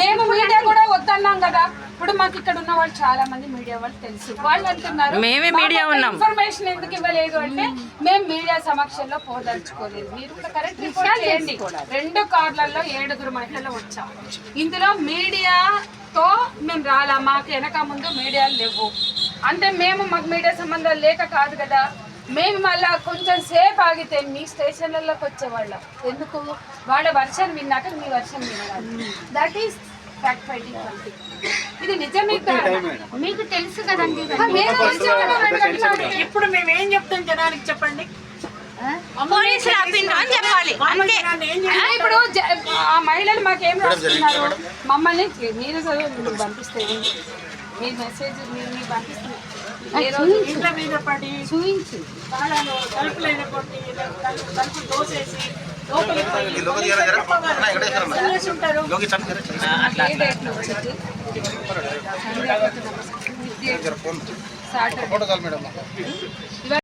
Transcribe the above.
మేము మీడియా కూడా వద్దన్నాం కదా. ఇప్పుడు మాకు ఇక్కడ ఉన్న వాళ్ళు చాలా మంది మీడియా వాళ్ళు తెలుసు. వాళ్ళు అంటున్నారు మేమే మీడియా ఉన్నాం. ఇన్ఫర్మేషన్ ఎందుకు ఇవ్వలేదు అంటే మేము మీడియా సమక్షంలో పోదలుచుకోలేదు. మీరు కూడా కరెక్ట్ రిపోర్ట్ చేయండి. రెండు కార్లలో ఏడుగురు మహిళలు వచ్చాం. ఇందులో మీడియాతో మేము రాలా? మాకు వెనక ముందు మీడియాలు లేవు. అంటే మేము మాకు మీడియా సంబంధాలు లేక కాదు కదా. మేము మళ్ళా కొంచెం సేపు ఆగితే మీ స్టేషన్లలోకి వచ్చేవాళ్ళం. ఎందుకు? వాళ్ళ వర్షన్ విన్నాక మీ వర్షన్ వినాలి. దట్ ఈస్ ఫ్యాక్ట్ ఫైటింగ్ ఇది నిజమే కాదా? మీకు తెలుసు కదండి. ఇప్పుడు మేము ఏం చెప్తాం జనానికి చెప్పండి? పోలీసులు ఆపిండ్రు అని చెప్పాలి. అంతే. ఇప్పుడు ఆ మహిళలు మాకేం రాస్తున్నారు మమ్మల్ని మీరు చదువు పంపిస్తే మీ మెసేజ్ మీరు మీకు పంపిస్తున్నారు ఏ రోజు ఇంట్లో మీద పడి తలుపు దోసేసి లోపలికి ఉంటారు. సాటర్డే.